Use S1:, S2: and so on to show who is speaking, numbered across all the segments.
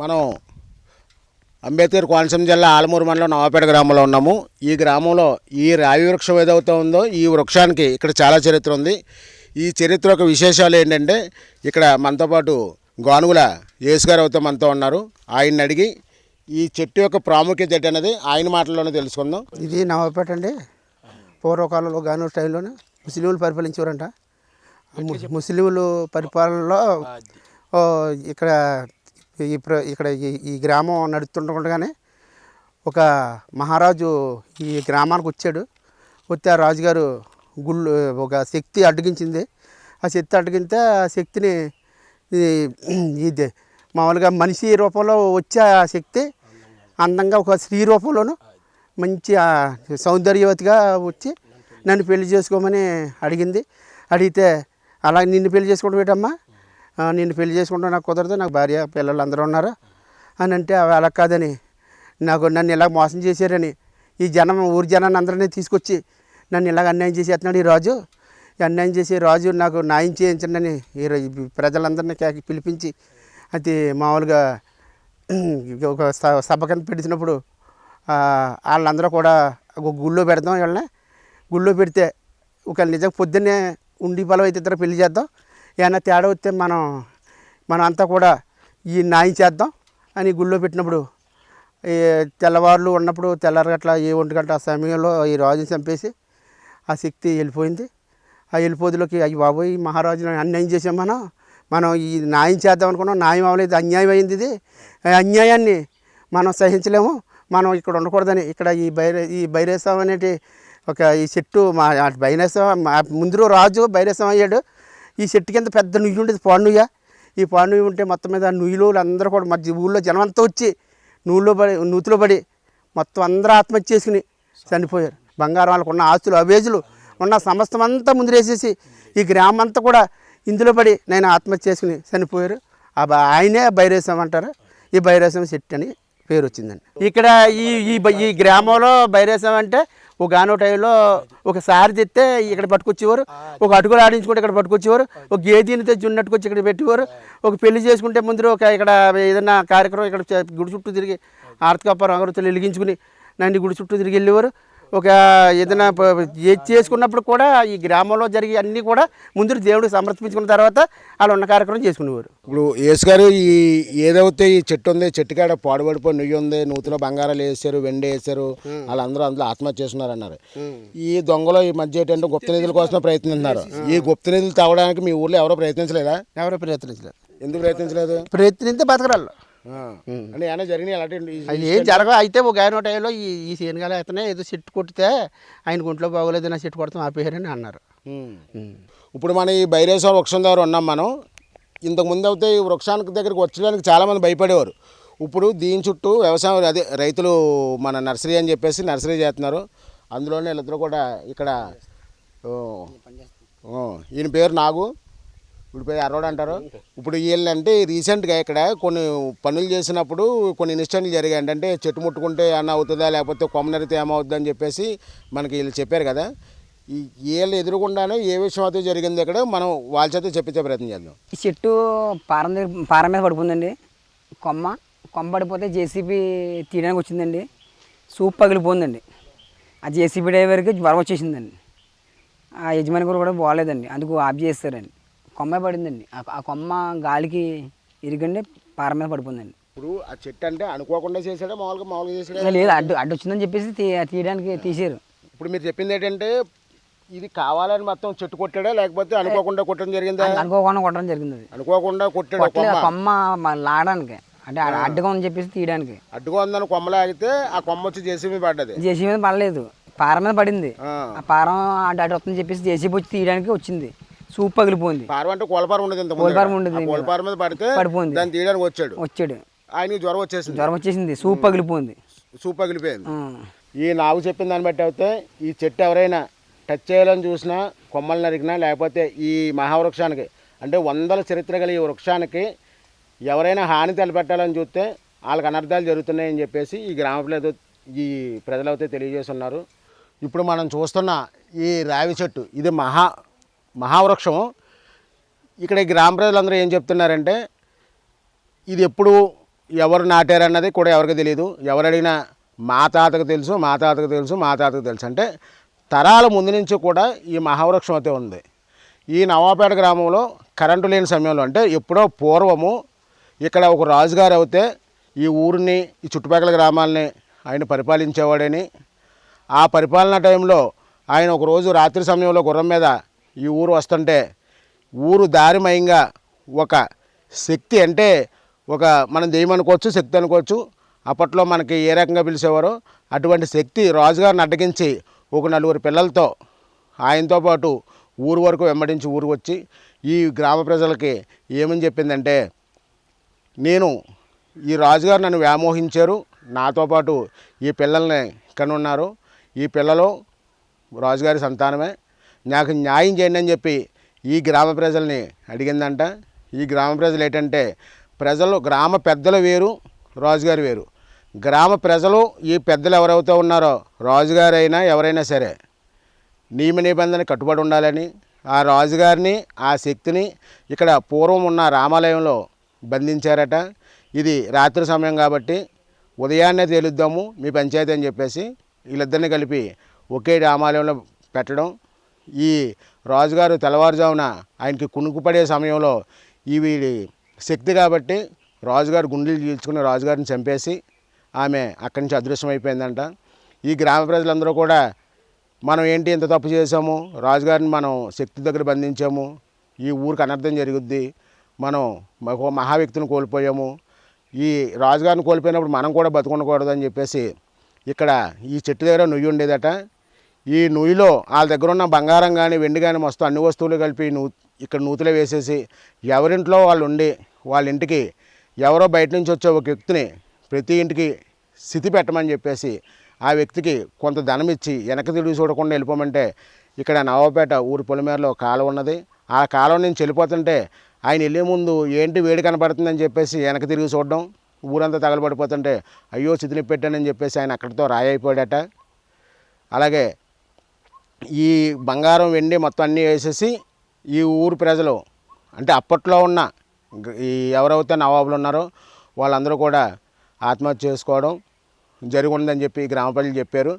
S1: మనం అంబేద్కర్ కోనసీమ జిల్లా ఆలమూరు మండలం నవాపేట గ్రామంలో ఉన్నాము. ఈ గ్రామంలో ఈ రావి వృక్షం ఏదైతే ఉందో ఈ వృక్షానికి ఇక్కడ చాలా చరిత్ర ఉంది. ఈ చరిత్ర యొక్క విశేషాలు ఏంటంటే ఇక్కడ మనతో పాటు గానుగుల యేసు గారు మనతో ఉన్నారు. ఆయన్ని అడిగి ఈ చెట్టు యొక్క ప్రాముఖ్యత ఏంటి అనేది ఆయన మాటల్లోనే తెలుసుకుందాం.
S2: ఇది నవాపేట అండి. పూర్వకాలంలో గాను టైంలోనే ముస్లింలు పరిపాలించేవారంట. ముస్లింలు పరిపాలనలో ఇక్కడ ఈ ఇక్కడ ఈ- ఈ గ్రామం నడుస్తుండగానే ఒక మహారాజు ఈ గ్రామానికి వచ్చాడు. వస్తే ఆ రాజుగారు గుళ్ళు ఒక శక్తి అడ్డగించింది. ఆ శక్తి అడ్డగితే ఆ శక్తిని ఇది మామూలుగా మనిషి రూపంలో వచ్చే ఆ శక్తి అందంగా ఒక స్త్రీ రూపంలోను మంచి సౌందర్యవతిగా వచ్చి నన్ను పెళ్ళి చేసుకోమని అడిగింది. అడిగితే అలా నిన్ను పెళ్ళి చేసుకోవడం ఏంటమ్మా? నేను నిన్ను పెళ్ళి చేసుకుంటా నాకు కుదరదు నాకు భార్య పిల్లలు అందరూ ఉన్నారు అని అంటే అవి అలా కాదని నాకు నన్ను ఇలా మోసం చేశారని ఈ జనం ఊరి జనాన్ని అందరినీ తీసుకొచ్చి నన్ను ఇలాగ అన్యాయం చేసేస్తున్నాడు ఈ రాజు. ఈ అన్యాయం చేసి రాజు నాకు న్యాయం చేయించండి ఈ ఈ ప్రజలందరినీ పిలిపించి అది మామూలుగా ఒక స- సభ కింద పెట్టినప్పుడు వాళ్ళందరూ కూడా ఒక గుళ్ళో పెడదాం వీళ్ళని. గుళ్ళో పెడితే ఒక నిజం పొద్దున్నే ఉండి పొలం అయితే ఇద్దరు పెళ్ళి చేద్దాం. ఏమైనా తేడా వస్తే మనం మనం అంతా కూడా ఈ న్యాయం చేద్దాం అని గుళ్ళో పెట్టినప్పుడు ఈ తెల్లవారులు ఉన్నప్పుడు తెల్లారి గట్ల ఏ ఒంటి గంట ఆ సమయంలో ఈ రాజుని చంపేసి ఆ శక్తి వెళ్ళిపోయింది. ఆ వెళ్ళిపోతులోకి అయ్యి బాబోయ్ ఈ మహారాజుని అన్యాయం చేసాం మనం. మనం ఈ న్యాయం చేద్దాం అనుకున్నాం. న్యాయం అవ్వలేదు అన్యాయం అయింది ఇది. ఆ అన్యాయాన్ని మనం సహించలేము. మనం ఇక్కడ ఉండకూడదని ఇక్కడ ఈ బైరే ఈ బైరేసం అనేటి ఒక ఈ చెట్టు మా ఆ బైరేసం ముందు రాజు బైరేసం అయ్యాడు. ఈ చెట్టు కింద పెద్ద నుయ్యి ఉండేది పాండుయ్య ఈ పాండుయ్య ఉంటే మొత్తం మీద నుయ్యిలో అందరూ కూడా మధ్య ఊళ్ళో జనం అంతా వచ్చి నూలో పడి నూతిలో పడి మొత్తం అందరూ ఆత్మహత్య చేసుకుని చనిపోయారు. బంగారం వాళ్ళకు ఉన్న ఆస్తులు అవేజులు ఉన్న సమస్తం అంతా ముందురేసేసి ఈ గ్రామం అంతా కూడా ఇందులో పడి నేను ఆత్మహత్య చేసుకుని చనిపోయారు. ఆ బ- ఆయనే భైరేశం అంటారు. ఈ భైరేశం చెట్టు అని పేరు వచ్చిందండి. ఇక్కడ ఈ ఈ గ్రామంలో భైరేశం అంటే ఒక గానో టైంలో ఒకసారి తెస్తే ఇక్కడ పట్టుకొచ్చేవారు ఒక అటుకులు ఆడించుకుంటే ఇక్కడ పట్టుకొచ్చేవారు ఒక గేదీని తెచ్చి ఉన్నట్టుకొచ్చి ఇక్కడ పెట్టేవారు ఒక పెళ్ళి చేసుకుంటే ముందు ఒక ఇక్కడ ఏదైనా కార్యక్రమం ఇక్కడ గుడి చుట్టూ తిరిగి ఆర్తకాపురం అగరత్తులు వెలిగించుకుని నన్ను గుడి చుట్టూ తిరిగి వెళ్ళేవారు. ఒక ఏదైనా చేసుకున్నప్పుడు కూడా ఈ గ్రామంలో జరిగే అన్నీ కూడా ముందు దేవుడికి సమర్పించుకున్న తర్వాత వాళ్ళు ఉన్న కార్యక్రమం చేసుకునేవారు.
S1: ఇప్పుడు గారు ఈ ఏదైతే ఈ చెట్టు ఉంది చెట్టు కాడ పాడుపడిపోయి నుయ్యి ఉంది నూతిలో బంగారాలు వేసారు వెండి వేసారు వాళ్ళందరూ అందులో ఆత్మహత్య చేస్తున్నారు అన్నారు. ఈ దొంగలు ఈ మధ్య ఏంటంటే గుప్త నిధుల కోసమే ప్రయత్నిస్తున్నారు. ఈ గుప్త నిధులు తవ్వడానికి మీ ఊర్లో ఎవరో ప్రయత్నించలేదా?
S2: ఎవరో ప్రయత్నించలేదు.
S1: ఎందుకు ప్రయత్నించలేదు?
S2: ప్రయత్నిస్తే బతకరాళ్ళు.
S1: అంటే ఏమైనా జరిగినాయి? అలాంటి
S2: ఏం జరగ అయితే ఒక ఆయన టైంలో ఈ ఈ సీనగాల అతనే ఏదో చెట్టు కొట్టితే ఆయన గుంట్లో బాగోలేదు నా చెట్టు కొడతాం ఆపేయారని అన్నారు.
S1: ఇప్పుడు మన ఈ బైరేశ్వర వృక్షం దగ్గర ఉన్నాం మనం. ఇంతకు ముందు అయితే ఈ వృక్షానికి దగ్గరికి వచ్చడానికి చాలామంది భయపడేవారు. ఇప్పుడు దీని చుట్టూ వ్యవసాయం అదే రైతులు మన నర్సరీ అని చెప్పేసి నర్సరీ చేస్తున్నారు. అందులోనే వీళ్ళిద్దరు కూడా ఇక్కడ ఈయన పేరు నాగు. ఇప్పుడు అరవడు అంటారు. ఇప్పుడు వీళ్ళంటే రీసెంట్గా ఇక్కడ కొన్ని పనులు చేసినప్పుడు కొన్ని ఇన్సిడెంట్లు జరిగాయి. అంటే చెట్టు ముట్టుకుంటే ఏమన్నా అవుతుందా? లేకపోతే కొమ్మ నరితే ఏమవుద్దా అని చెప్పేసి మనకి వీళ్ళు చెప్పారు కదా. ఈ వీళ్ళు ఎదురుకుండానే ఏ విషయం అయితే జరిగిందో ఇక్కడ మనం వాళ్ళ చేత చెప్పించే ప్రయత్నం చేద్దాం.
S3: ఈ చెట్టు పారం పారం మీద పడిపోయిందండి కొమ్మ కొమ్మ పడిపోతే జేసీబీ తీయడానికి వచ్చిందండి. సూప్ పగిలిపోయిందండి ఆ జేసీబీ డ్రైవర్కి జ్వరం వచ్చేసిందండి. ఆ యజమాని గారు కూడా బాగాలేదండి. అందుకు ఆఫ్ చేస్తారండి. కొమ్మ పడిందండి. ఆ కొమ్మ గాలికి ఇరిగండి పారం మీద పడిపోయిందండి.
S1: ఇప్పుడు ఆ చెట్టు అంటే అనుకోకుండా చేసాడా మామూలుగా మామూలుగా చేసాడా
S3: లేదు అడ్డు అడ్డు వచ్చిందని చెప్పేసి తీ- తీయడానికి తీసారు
S1: ఇప్పుడు మీరు చెప్పింది ఏంటంటే ఇది కావాలని మొత్తం చెట్టు కొట్టాడా? లేకపోతే అనుకోకుండా కొట్టడం జరిగిందా?
S3: అనుకోకుండా కొట్టడం జరిగింది అది
S1: అనుకోకుండా కొట్టాడు
S3: ఆ
S1: కొమ్మ.
S3: కొమ్మ మ- లాగడానికి అంటే అడ్- అడ్డుగా ఉందని చెప్పేసి తీయడానికి.
S1: అడ్డుగా ఉందని కొమ్మలు ఆగితే ఆ కొమ్మ వచ్చి జేసీబీ పడ్డది.
S3: జేసీ మీద పడలేదు. పారం మీద పడింది.
S1: ఆ.
S3: ఆ పారం అటు అటు వస్తుందని చెప్పేసి జేసీబీ వచ్చి తీయడానికి వచ్చింది. సూప్ పగిలిపోయింది.
S1: పారం అంటే కోలపారం ఉండదు ఇంత
S3: కోలపారం ఉండదు
S1: కోలపారం మీద పడితే
S3: పడిపోయింది.
S1: దాన్ని తీయడానికి వచ్చాడు.
S3: వచ్చాడు.
S1: ఆయనకి జ్వరం వచ్చేసింది.
S3: జ్వరం వచ్చేసింది. సూప్ పగిలిపోయింది.
S1: సూప్ పగిలిపోయింది. ఈ నాగు చెప్పిన దాన్ని బట్టి అయితే ఈ చెట్టు ఎవరైనా టచ్ చేయాలని చూసినా కొమ్మలు నరికినా లేకపోతే ఈ మహావృక్షానికి అంటే వందల చరిత్ర గల ఈ వృక్షానికి ఎవరైనా హాని తలపెట్టాలని చూస్తే వాళ్ళకి అనర్థాలు జరుగుతున్నాయని చెప్పేసి ఈ గ్రామ ప్రజలు ఈ ప్రజలైతే తెలియజేస్తున్నారు. ఇప్పుడు మనం చూస్తున్న ఈ రావి చెట్టు ఇది మహా మహావృక్షం. ఇక్కడ గ్రామ ప్రజలందరూ ఏం చెప్తున్నారంటే ఇది ఎప్పుడు ఎవరు నాటారన్నది కూడా ఎవరికి తెలియదు ఎవరు అడిగినా మా తాతకు తెలుసు మా తాతకు తెలుసు మా తాతకు తెలుసు. అంటే తరాల ముందు నుంచి కూడా ఈ మహావృక్షం అయితే ఉంది. ఈ నవాపేట గ్రామంలో కరెంటు లేని సమయంలో అంటే ఎప్పుడో పూర్వము ఇక్కడ ఒక రాజుగారు అయితే ఈ ఊరిని ఈ చుట్టుపక్కల గ్రామాలని ఆయన పరిపాలించేవాడని. ఆ పరిపాలన టైంలో ఆయన ఒక రోజు రాత్రి సమయంలో గుర్రం మీద ఈ ఊరు వస్తుంటే ఊరు దారిమయంగా ఒక శక్తి అంటే ఒక మనం దేయమనుకోవచ్చు శక్తి అనుకోవచ్చు. అప్పట్లో మనకి ఏ రకంగా పిలిచేవారో అటువంటి శక్తి రాజుగారిని అడ్డగించి ఒక నలుగురు పిల్లలతో ఆయనతో పాటు ఊరు వరకు వెంబడించి ఊరు వచ్చి ఈ గ్రామ ప్రజలకి ఏమని చెప్పిందంటే నేను ఈ రాజుగారు నన్ను వ్యామోహించారు. నాతో పాటు ఈ పిల్లల్ని కనున్నారు. ఈ పిల్లలు రాజుగారి సంతానమే. నాకు న్యాయం చేయండి అని చెప్పి ఈ గ్రామ ప్రజల్ని అడిగిందంట. ఈ గ్రామ ప్రజలు ఏంటంటే ప్రజలు గ్రామ పెద్దలు వేరు రాజుగారు వేరు. గ్రామ ప్రజలు ఈ పెద్దలు ఎవరైతే ఉన్నారో రాజుగారైనా ఎవరైనా సరే నియమ నిబంధన కట్టుబడి ఉండాలని ఆ రాజుగారిని ఆ శక్తిని ఇక్కడ పూర్వం ఉన్న రామాలయంలో బంధించారట. ఇది రాత్రి సమయం కాబట్టి ఉదయాన్నే తేలుద్దాము మీ పంచాయతీ అని చెప్పేసి వీళ్ళిద్దరిని కలిపి ఒకే రామాలయంలో పెట్టడం ఈ రాజుగారు తెల్లవారుజామున ఆయనకి కునుకుపడే సమయంలో ఈ వీడి శక్తి కాబట్టి రాజుగారు గుండెలు చీల్చుకుని రాజుగారిని చంపేసి ఆమె అక్కడి నుంచి అదృశ్యం అయిపోయిందంట ఈ గ్రామ ప్రజలందరూ కూడా మనం ఏంటి ఇంత తప్పు చేసాము రాజుగారిని మనం శక్తి దగ్గర బంధించాము. ఈ ఊరికి అనర్థం జరుగుద్ది. మనం ఒక మహా కోల్పోయాము. ఈ రాజుగారిని కోల్పోయినప్పుడు మనం కూడా బతుకుండకూడదు అని చెప్పేసి ఇక్కడ ఈ చెట్టు దగ్గర నుయ్యి ఉండేదట. ఈ నుయ్యిలో వాళ్ళ దగ్గర ఉన్న బంగారం కానీ వెండి కానీ మొత్తం అన్ని వస్తువులు కలిపి నూ ఇక్కడ నూతులో వేసేసి ఎవరింట్లో వాళ్ళు ఉండి వాళ్ళ ఇంటికి ఎవరో బయట నుంచి వచ్చే ఒక వ్యక్తిని ప్రతి ఇంటికి స్థితి పెట్టమని చెప్పేసి ఆ వ్యక్తికి కొంత ధనం ఇచ్చి వెనక్కి తిరిగి చూడకుండా వెళ్ళిపోమంటే ఇక్కడ నవాపేట ఊరి పొలిమేరలో కాలువ ఉన్నది. ఆ కాలువ నుంచి వెళ్ళిపోతుంటే ఆయన వెళ్ళే ముందు ఏంటి వేడి కనపడుతుందని చెప్పేసి వెనక తిరిగి చూడడం. ఊరంతా తగలబడిపోతుంటే అయ్యో చితిని పెట్టానని చెప్పేసి ఆయన అక్కడితో రాయి అయిపోయాడట. అలాగే ఈ బంగారం వెండి మొత్తం అన్నీ వేసేసి ఈ ఊరు ప్రజలు అంటే అప్పట్లో ఉన్న ఈ ఎవరైతే నవాబులు ఉన్నారో వాళ్ళందరూ కూడా ఆత్మహత్య చేసుకోవడం జరిగి ఉందని చెప్పి గ్రామ ప్రజలు చెప్పారు.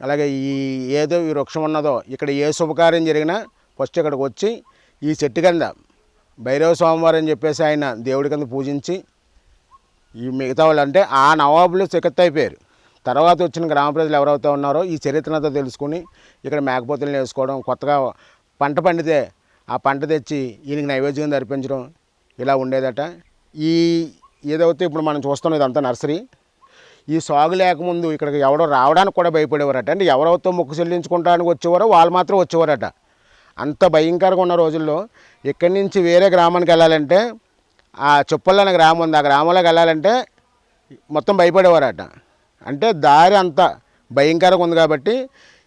S1: అలాగే ఈ ఏదో ఈ వృక్షం ఉన్నదో ఇక్కడ ఏ శుభకార్యం జరిగినా ఫస్ట్ ఇక్కడికి వచ్చి ఈ చెట్టు కింద భైరవ స్వామివారు అని చెప్పేసి ఆయన దేవుడి కింద పూజించి ఈ మిగతా వాళ్ళు అంటే ఆ నవాబులు చికత్త అయిపోయారు. తర్వాత వచ్చిన గ్రామ ప్రజలు ఎవరైతే ఉన్నారో ఈ చరిత్రనంతా తెలుసుకుని ఇక్కడ మేకపోతులను వేసుకోవడం కొత్తగా పంట పండితే ఆ పంట తెచ్చి ఈయనకి నైవేద్యం అర్పించడం ఇలా ఉండేదట. ఈ ఏదైతే ఇప్పుడు మనం చూస్తున్నాం ఇదంతా నర్సరీ. ఈ సాగు లేకముందు ఇక్కడికి ఎవడో రావడానికి కూడా భయపడేవారట. అంటే ఎవరైతే మొక్కు చెల్లించుకుంటానికి వచ్చేవారో వాళ్ళు మాత్రం వచ్చేవారట. అంత భయంకరంగా ఉన్న రోజుల్లో ఇక్కడి నుంచి వేరే గ్రామానికి వెళ్ళాలంటే ఆ చుప్పల్ అనే గ్రామం ఉంది. ఆ గ్రామంలోకి వెళ్ళాలంటే మొత్తం భయపడేవారట. అంటే దారి అంత భయంకరంగా ఉంది కాబట్టి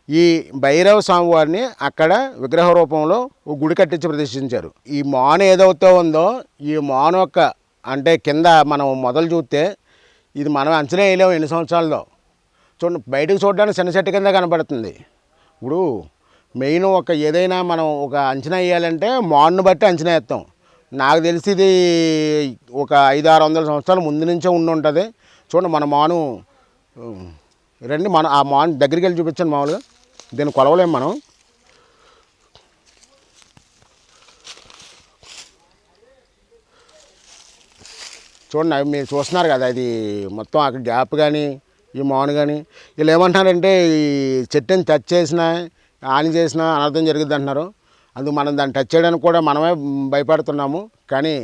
S1: ఈ భైరవ స్వామి వారిని అక్కడ విగ్రహ రూపంలో ఓ గుడి కట్టించి ప్రదర్శించారు ఈ మాను ఏదైతే ఉందో ఈ మాను యొక్క అంటే కింద మనం మొదలు చూస్తే ఇది మనం అంచనా వేయలేము ఎన్ని సంవత్సరాల్లో. చూడండి బయటకు చూడడానికి చిన్న చెట్టు కింద కనపడుతుంది. ఇప్పుడు మెయిన్ ఒక ఏదైనా మనం ఒక అంచనా వేయాలంటే మాన్ను బట్టి అంచనా వేస్తాం. నాకు తెలిసి ఇది ఒక ఐదు ఆరు వందల సంవత్సరాల ముందు నుంచే ఉండి ఉంటుంది. చూడండి మన మాను రండి మనం ఆ మాన్ దగ్గరికి వెళ్ళి చూపించండి మామూలుగా. దీన్ని కొలవలేం మనం. చూడండి అవి మీరు చూస్తున్నారు కదా అది మొత్తం అక్కడ గ్యాప్ కానీ ఈ మౌన్ కానీ వీళ్ళు ఏమంటున్నారంటే ఈ చెట్టుని టచ్ చేసినా హాని చేసినా అనర్థం జరుగుద్ది అంటున్నారు. అందుకు మనం దాన్ని టచ్ చేయడానికి కూడా మనమే భయపడుతున్నాము. కానీ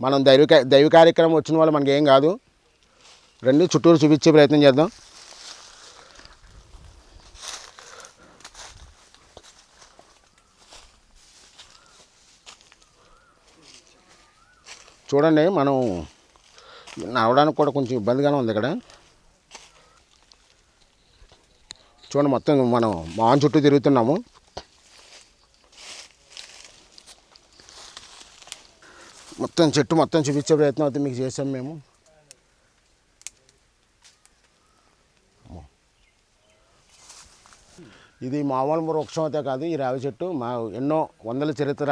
S1: మనం దైవ దైవ కార్యక్రమం వచ్చిన వాళ్ళు మనకేం కాదు. రండి చుట్టూరు చూపించే ప్రయత్నం చేద్దాం. చూడండి మనం నడవడానికి కూడా కొంచెం ఇబ్బందిగానే ఉంది ఇక్కడ. చూడండి మొత్తం మనం మాన్ చుట్టూ తిరుగుతున్నాము. మొత్తం చెట్టు మొత్తం చూపించే ప్రయత్నం అయితే మీకు చేసాం మేము. ఇది మామూలు వృక్షం అయితే కాదు ఈ రావి చెట్టు. మా ఎన్నో వందల చరిత్ర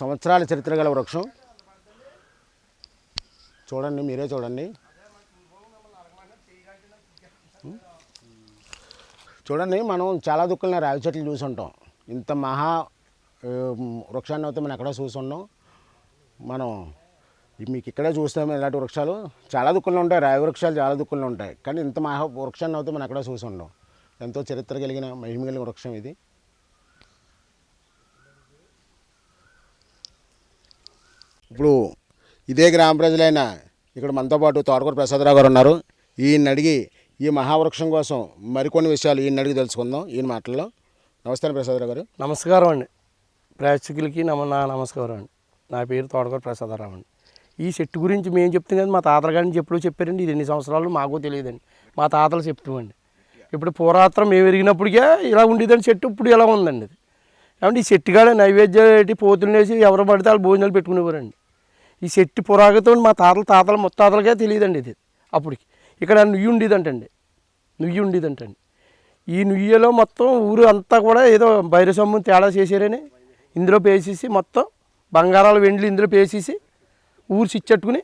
S1: సంవత్సరాల చరిత్ర గల వృక్షం. చూడండి మీరే చూడండి. చూడండి మనం చాలా దుక్కులని రావి చెట్లు చూసుంటాం. ఇంత మహా వృక్షాన్ని అయితే మనం ఎక్కడో చూసుంటాం మనం మీకు ఇక్కడే చూస్తాం ఇలాంటి వృక్షాలు. చాలా దుక్కులు ఉంటాయి రావి వృక్షాలు చాలా దుక్కులు ఉంటాయి. కానీ ఇంత మహా వృక్షాన్ని అయితే మనం ఎక్కడో చూసి ఎంతో చరిత్ర కలిగిన మహిమ కలిగిన వృక్షం ఇది. ఇప్పుడు ఇదే గ్రామ ప్రజలైన ఇక్కడ మనతో పాటు తోటకూర ప్రసాదరావు గారు ఉన్నారు. ఈయన అడిగి ఈ మహావృక్షం కోసం మరికొన్ని విషయాలు ఈయన అడిగి తెలుసుకుందాం. ఈయన మాటల్లో. నమస్తే ప్రసాదరావు గారు.
S4: నమస్కారం అండి. ప్రేక్షకులకి నమ నా నమస్కారం అండి. నా పేరు తోటకూర ప్రసాదరావు అండి. ఈ చెట్టు గురించి మేము చెప్తాం కదా మా తాతల గారిని నుంచి చెప్పారండి. ఇది ఎన్ని సంవత్సరాలు మాకు తెలియదండి. మా తాతలు చెప్తామండి ఇప్పుడు పురాతనం మేము ఎరిగినప్పటికే ఇలా ఉండేదని చెట్టు ఇప్పుడు ఇలా ఉందండి ఇది ఏమంటే ఈ చెట్టు కాడ నైవేద్యం పోతులు వేసి ఎవరు పడితే వాళ్ళు భోజనాలు పెట్టుకునేవారండి. ఈ చెట్టు పురాగతో మా తాతల తాతల ముత్తాతలకే తెలియదండి ఇది అప్పటికి. ఇక్కడ నుయ్యి ఉండేదంటండి. నుయ్యి ఉండేదంటండి. ఈ నుయ్యలో మొత్తం ఊరు అంతా కూడా ఏదో బైరసొమ్ము తేడా చేశారని ఇందులో పేసేసి మొత్తం బంగారాలు వెండ్లు ఇందులో పేసేసి ఊరు చిచ్చట్టుకుని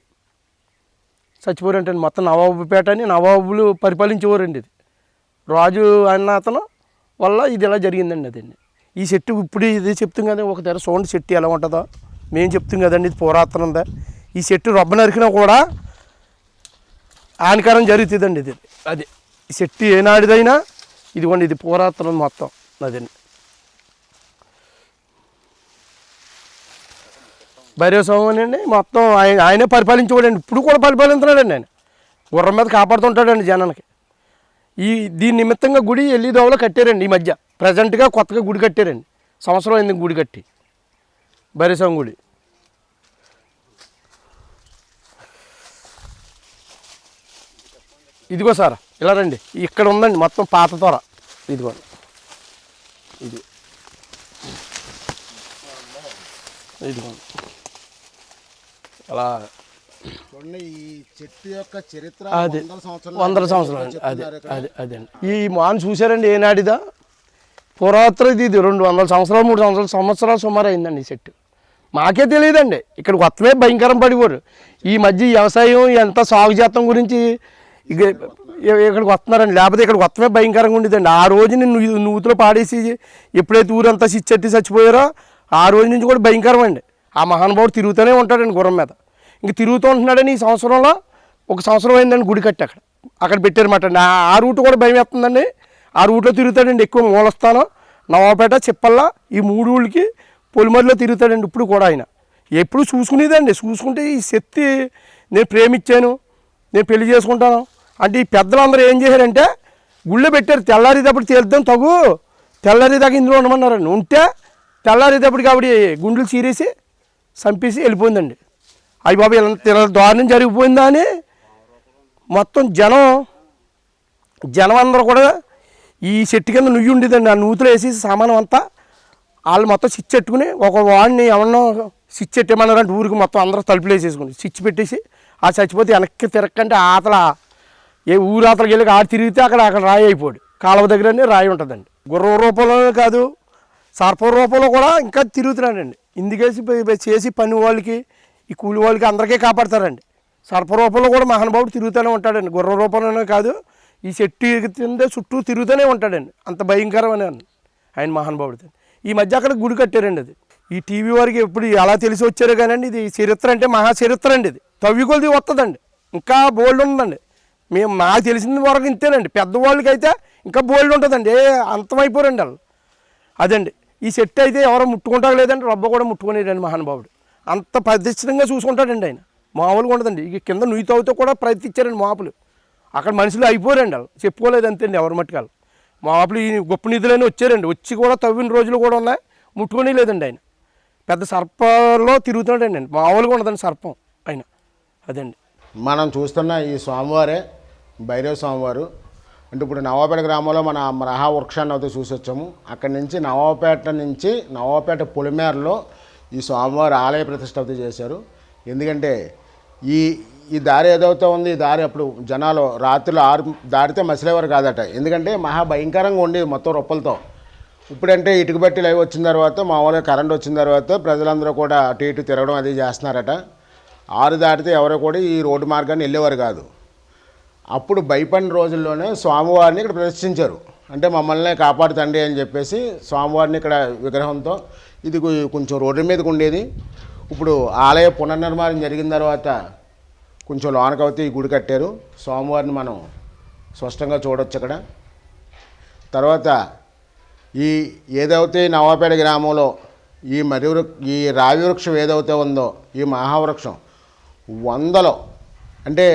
S4: చచ్చిపోరంటండి మొత్తం నవాబుపేట అని నవాబులు పరిపాలించేవారండి ఇది. రాజు అన్న అతను వల్ల ఇది ఇలా జరిగిందండి అదండి. ఈ చెట్టు ఇప్పుడు ఇది చెప్తాం కదా ఒక తెర సౌండ్ చెట్టు ఎలా ఉంటుందో. మేము చెప్తాం కదండి ఇది పురాతనం ఉందా ఈ చెట్టు రొబ్బ నరికినా కూడా హానికరం జరుగుతుందండి ఇది. అది. ఈ చెట్టు ఏనాడిదైనా ఇదిగోండి ఇది పురాతనం మొత్తం అదండి. భైరవస్వామి అండి మొత్తం ఆయన ఆయనే పరిపాలించేవాడండి. ఇప్పుడు కూడా పరిపాలిస్తున్నాడండి ఆయన. గుర్రం మీద కాపాడుతుంటాడండి జనానికి. ఈ దీని నిమిత్తంగా గుడి ఎల్లిదోవలో కట్టారండి ఈ మధ్య. ప్రజెంట్గా కొత్తగా గుడి కట్టారండి. సంవత్సరం అయింది గుడి కట్టి. బరిసం గుడి. ఇదిగో సార్ ఇలా రండి. ఇక్కడ ఉందండి మొత్తం పాత తోర. ఇదిగో. ఇది. ఇదిగో. అలా
S1: ఈ చెట్టు యొక్క చరిత్ర
S4: అది
S1: వందల సంవత్సరాలు
S4: అండి అదే. అదే అదండి ఈ మాన్ చూసారండి ఏనాడిదా? పురాతన ఇది రెండు వందల సంవత్సరాలు మూడు సంవత్సరాలు సంవత్సరాలు సుమారు అయిందండి ఈ చెట్టు. మాకే తెలియదండి. ఇక్కడ కొత్తమే భయంకరం పడిపోరు. ఈ మధ్య వ్యవసాయం ఎంత సాగు చేతం గురించి ఇక ఇక్కడికి వస్తున్నారండి. లేకపోతే ఇక్కడ కొత్తమే భయంకరంగా ఉండేదండి ఆ రోజు నేను నూతులు పాడేసి ఎప్పుడైతే ఊరంతా చిచ్చెట్టి చచ్చిపోయారో ఆ రోజు నుంచి కూడా భయంకరం అండి ఆ మహానుభావుడు తిరుగుతూనే ఉంటాడండి గుర్రం మీద. ఇంక తిరుగుతూ ఉంటున్నాడని ఈ సంవత్సరంలో ఒక సంవత్సరం అయిందండి గుడి కట్టి అక్కడ. అక్కడ పెట్టారన్నమాట అండి ఆ- రూట్ కూడా భయం వేస్తుందండి. ఆ రూట్లో తిరుగుతాడండి ఎక్కువ మూలస్థానం. నవాపేట చెప్పల్ల ఈ మూడు ఊళ్ళకి పొలిమరిలో తిరుగుతాడండి ఇప్పుడు కూడా ఆయన. ఎప్పుడు చూసుకునేదండి. చూసుకుంటే ఈ శక్తి నేను ప్రేమించాను. నేను పెళ్ళి చేసుకుంటాను. అంటే ఈ పెద్దలందరూ ఏం చేశారంటే గుళ్ళో పెట్టారు. తెల్లారేటప్పుడు తేలుద్దాం తగు. తెల్లారేదాకా ఇందులో ఉండమన్నారండి. ఉంటే తెల్లారేటప్పటికి ఆవిడ గుండెలు చీరేసి చంపేసి వెళ్ళిపోయిందండి. అయ్యి బాబు ఇలా ఇలా దారుణం జరిగిపోయిందా అని? మొత్తం జనం జనం అందరూ కూడా ఈ చెట్టు కింద నుయ్యి ఉండేదండి. ఆ నూతులు వేసేసి సామానం అంతా వాళ్ళు మొత్తం స్విచ్ పెట్టుకుని ఒక వాడిని ఎవరినో స్విచ్ పెట్టేమన్నారంటే ఊరికి మొత్తం అందరూ తలుపులు వేసేసుకుని స్విచ్ పెట్టేసి ఆ చచ్చిపోతే వెనక్కి తిరక్కంటే ఆతల ఏ ఊరు ఆతలకి వెళ్ళి ఆడ తిరిగితే అక్కడ అక్కడ రాయి అయిపోడు. కాలువ దగ్గరనే రాయి ఉంటుందండి. గుర్రం రూపంలోనే కాదు సర్ప రూపంలో కూడా ఇంకా తిరుగుతున్నాడండి. ఇందుకేసి చేసి పని వాళ్ళకి ఈ కూలి వాళ్ళకి అందరికీ కాపాడతారండి. సర్ప రూపంలో కూడా మహానుభావుడు తిరుగుతూనే ఉంటాడండి. గుర్ర రూపంలోనే కాదు ఈ చెట్టు కింద చుట్టూ తిరుగుతూనే ఉంటాడండి. అంత భయంకరమైన ఆయన మహానుభావుడు ఈ మధ్య అక్కడ గుడి కట్టారండి అది. ఈ టీవీ వారికి ఎప్పుడు ఎలా తెలిసి వచ్చారు కానండి ఇది చరిత్ర అంటే మహా చరిత్ర అండి ఇది. తవ్వి కొలిది వస్తుందండి ఇంకా బోల్డ్ ఉందండి. మేము మాకు తెలిసిన వరకు ఇంతేనండి. పెద్దవాళ్ళకి అయితే ఇంకా బోల్డ్ ఉంటుందండి. ఏ అంతమైపోరండి వాళ్ళు. అదండి. ఈ చెట్టు అయితే ఎవరో ముట్టుకుంటారు లేదండి రబ్బ కూడా ముట్టుకునేదండి మహానుభావుడు. అంత ప్రతిష్టంగా చూసుకుంటాడండి ఆయన. మామూలుగా ఉండదండి. ఇక కింద నుయ్యి తవ్వుతో కూడా ప్రయత్నించారండి మాపులు. అక్కడ మనుషులు అయిపోయారండి వాళ్ళు. చెప్పుకోలేదు అంతేండి ఎవరి మట్టుకాలు. మాపులు ఈ గొప్ప నిధులని వచ్చారండి. వచ్చి కూడా తవ్విన రోజులు కూడా ఉన్నాయి. ముట్టుకునే లేదండి ఆయన. పెద్ద సర్పంలో తిరుగుతున్నాడండి అండి మామూలుగా ఉండదండి సర్పం ఆయన. అదండి.
S1: మనం చూస్తున్న ఈ స్వామివారే భైరవ స్వామివారు. అంటే ఇప్పుడు నవాపేట గ్రామంలో మన మహావృక్షాన్ని అయితే చూసి వచ్చాము అక్కడి నుంచి నవాపేట నుంచి నవాపేట పొలిమేరలో ఈ స్వామివారి ఆలయ ప్రతిష్ట చేశారు. ఎందుకంటే ఈ ఈ దారి ఏదైతే ఉంది ఈ దారి అప్పుడు జనాలు రాత్రులు ఆరు దారితే మసిలేవారు కాదట. ఎందుకంటే మహా భయంకరంగా ఉండేది మొత్తం రొప్పలతో. ఇప్పుడంటే ఇటుక బట్టి లైవ్ వచ్చిన తర్వాత మామూలుగా కరెంట్ వచ్చిన తర్వాత ప్రజలందరూ కూడా అటు ఇటు తిరగడం అది చేస్తున్నారట. ఆరు దాటితే ఎవరో కూడా ఈ రోడ్డు మార్గాన్ని వెళ్ళేవారు కాదు. అప్పుడు భయపడిన రోజుల్లోనే స్వామివారిని ఇక్కడ ప్రదర్శించారు అంటే మమ్మల్ని కాపాడుతండి అని చెప్పేసి స్వామివారిని ఇక్కడ విగ్రహంతో ఇది కొంచెం రోడ్డు మీదకి ఉండేది. ఇప్పుడు ఆలయ పునర్నిర్మాణం జరిగిన తర్వాత కొంచెం లోనకవుతే ఈ గుడి కట్టారు. స్వామివారిని మనం స్పష్టంగా చూడొచ్చు అక్కడ తర్వాత ఈ ఏదైతే నవాపేట గ్రామంలో ఈ మరి ఈ రావి వృక్షం ఏదైతే ఉందో ఈ మహావృక్షం వందలో అంటే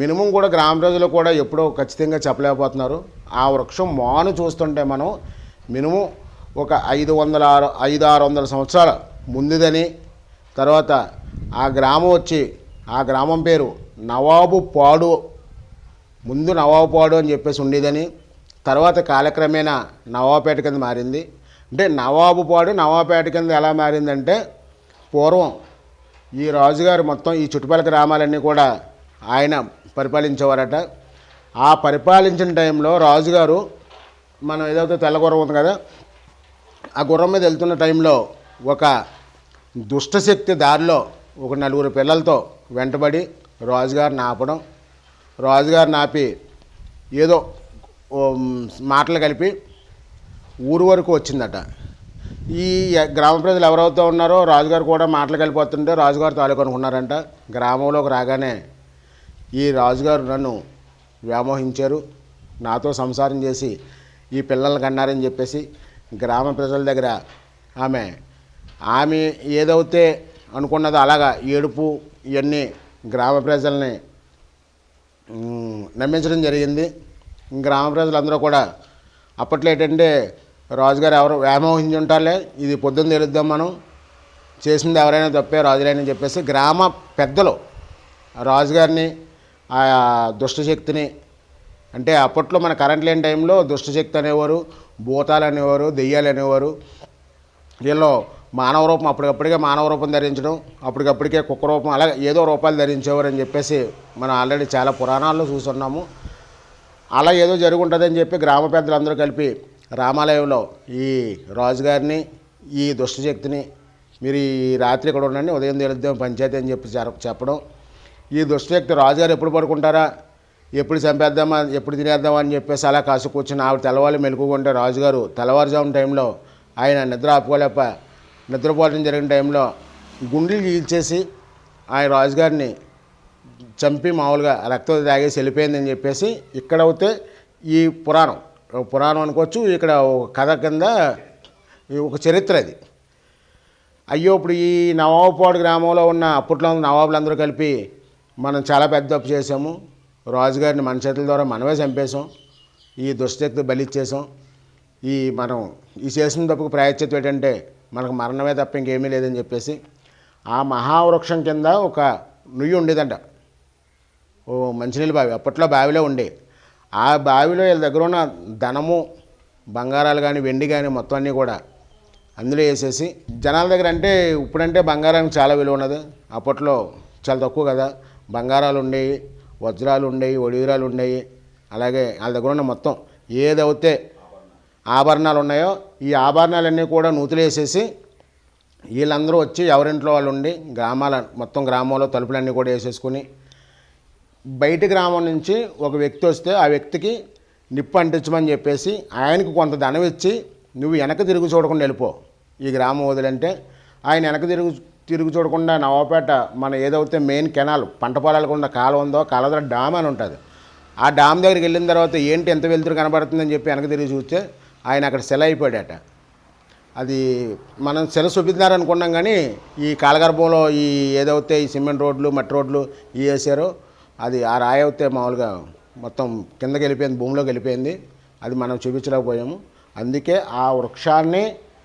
S1: మినిమం కూడా గ్రామ ప్రజలు కూడా ఎప్పుడో ఖచ్చితంగా చెప్పలేకపోతున్నారు. ఆ వృక్షం మాను చూస్తుంటే మనం మినిమం ఒక ఐదు వందల ఆరు ఐదు ఆరు వందల సంవత్సరాల ముందుదని. తర్వాత ఆ గ్రామం వచ్చి ఆ గ్రామం పేరు నవాబు పాడు ముందు నవాబుపాడు అని చెప్పేసి ఉండేదని. తర్వాత కాలక్రమేణా నవాబుపేట కింద మారింది. అంటే నవాబుపాడు నవాబుపేట కింద ఎలా మారిందంటే పూర్వం ఈ రాజుగారు మొత్తం ఈ చుట్టుపక్కల గ్రామాలన్నీ కూడా ఆయన పరిపాలించేవారట. ఆ పరిపాలించిన టైంలో రాజుగారు మనం ఏదైతే తెల్ల ఉంది కదా ఆ గుర్రం మీద వెళ్తున్న టైంలో ఒక దుష్టశక్తి దారిలో ఒక నలుగురు పిల్లలతో వెంటబడి రాజుగారిని ఆపడం రాజుగారిని ఆపి ఏదో మాటలు కలిపి ఊరు వరకు వచ్చిందట. ఈ గ్రామ ప్రజలు ఎవరైతే ఉన్నారో రాజుగారు కూడా మాటలు కలిపోతుంటే రాజుగారు తాలూకు అనుకున్నారంట. గ్రామంలోకి రాగానే ఈ రాజుగారు నన్ను వ్యామోహించారు. నాతో సంసారం చేసి ఈ పిల్లల్ని కన్నారని చెప్పేసి గ్రామ ప్రజల దగ్గర ఆమె ఆమె ఏదైతే అనుకున్నదో అలాగా ఏడుపు ఇవన్నీ గ్రామ ప్రజల్ని నమ్మించడం జరిగింది. గ్రామ ప్రజలందరూ కూడా అప్పట్లో ఏంటంటే రాజుగారు ఎవరు వ్యామోహించి ఉంటారులే ఇది పొద్దున్న తెలుద్దాం మనం చేసింది ఎవరైనా తప్పే రాజులైన చెప్పేసి గ్రామ పెద్దలు రాజుగారిని ఆ దుష్టశక్తిని అంటే అప్పట్లో మన కరెంట్ లేని టైంలో దుష్టశక్తి అనేవారు భూతాలు అనేవారు దెయ్యాలు అనేవారు వీళ్ళు మానవ రూపం అప్పటికప్పటికే మానవ రూపం ధరించడం అప్పటికప్పటికే కుక్క రూపం అలాగే ఏదో రూపాలు ధరించేవారు అని చెప్పేసి మనం ఆల్రెడీ చాలా పురాణాల్లో చూస్తున్నాము అలా ఏదో జరుగుంటుందని చెప్పి గ్రామ పెద్దలందరూ కలిపి రామాలయంలో ఈ రాజుగారిని ఈ దుష్టశక్తిని మీరు ఈ రాత్రి ఇక్కడ ఉండండి ఉదయం తెలుద్దాం పంచాయతీ అని చెప్పి చెప్పడం. ఈ దుష్టశక్తి రాజుగారు ఎప్పుడు పడుకుంటారా? ఎప్పుడు చంపేద్దామా ఎప్పుడు తినేద్దామా అని చెప్పేసి అలా కాసు కూర్చుని ఆవిడ తెల్లవాళ్ళు మెలుకుంటే రాజుగారు తెల్లవారుజాము టైంలో ఆయన నిద్ర ఆపుకోలేక నిద్రపోవడం జరిగిన టైంలో గుండెలు చీల్చేసి ఆయన రాజుగారిని చంపి మామూలుగా రక్తం తాగేసి వెళ్ళిపోయిందని చెప్పేసి ఇక్కడ అయితే ఈ పురాణం. పురాణం అనుకోవచ్చు ఇక్కడ ఒక కథ కింద ఈ ఒక చరిత్ర అది. అయ్యో ఇప్పుడు ఈ నవాబుపాడు గ్రామంలో ఉన్న అప్పట్లో ఉన్న నవాబులందరూ కలిపి మనం చాలా పెద్ద తప్పు చేసాము రాజుగారిని మన చేతుల ద్వారా మనమే చంపేశాం. ఈ దుష్టశక్తి బలిచ్చేసాం ఈ మనం ఈ చేసిన తప్పుకు ప్రాయశ్చిత్తం ఏంటంటే మనకు మరణమే తప్ప ఇంకేమీ లేదని చెప్పేసి ఆ మహావృక్షం కింద ఒక నుయ్యి ఉండేదంట. ఓ మంచినీళ్ళ బావి అప్పట్లో బావిలో ఉండే. ఆ బావిలో వీళ్ళ దగ్గర ఉన్న ధనము బంగారాలు కానీ వెండి కానీ మొత్తం అన్నీ కూడా అందులో వేసేసి జనాల దగ్గర అంటే ఇప్పుడంటే బంగారానికి చాలా విలువ ఉన్నది. అప్పట్లో చాలా తక్కువ కదా. బంగారాలు ఉండేవి వజ్రాలు ఉండేవి ఒడివరాలు ఉండేవి అలాగే వాళ్ళ దగ్గర ఉన్న మొత్తం ఏదైతే ఆభరణాలు ఉన్నాయో ఈ ఆభరణాలన్నీ కూడా నూతులేసేసి వీళ్ళందరూ వచ్చి ఎవరింట్లో వాళ్ళు ఉండి గ్రామాల మొత్తం గ్రామంలో తలుపులన్నీ కూడా వేసేసుకుని బయట గ్రామం నుంచి ఒక వ్యక్తి వస్తే ఆ వ్యక్తికి నిప్పు అంటించమని చెప్పేసి ఆయనకు కొంత ధనం ఇచ్చి నువ్వు వెనక తిరుగు చూడకుండా వెళ్ళిపో. ఈ గ్రామం వదిలంటే ఆయన వెనక తిరుగు తిరుగు చూడకుండా నవాపేట మన ఏదైతే మెయిన్ కెనాల్ పంట పొలాలకు ఉన్న కాలువ ఉందో కాలువ దగ్గర డామ్ అని ఉంటుంది. ఆ డామ్ దగ్గరికి వెళ్ళిన తర్వాత ఏంటి ఎంత వెలుతురు కనబడుతుందని చెప్పి వెనక తిరిగి చూస్తే ఆయన అక్కడ సెల అయిపోయాడట. అది మనం సెల చూపిస్తున్నారనుకున్నాం కానీ ఈ కాలగర్భంలో ఈ ఏదైతే ఈ సిమెంట్ రోడ్లు మట్టి రోడ్లు ఇవి వేసారో అది ఆ రాయి అయితే మామూలుగా మొత్తం కిందకి వెళ్ళిపోయింది భూమిలోకి వెళ్ళిపోయింది. అది మనం చూపించలేకపోయాము. అందుకే ఆ వృక్షాన్ని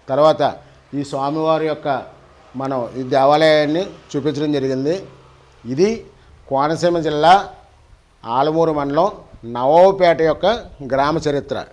S1: తర్వాత ఈ స్వామివారి యొక్క మనం ఈ దేవాలయాన్ని చూపించడం జరిగింది. ఇది కోనసీమ జిల్లా ఆలమూరు మండలం నవాబుపేట యొక్క గ్రామ చరిత్ర.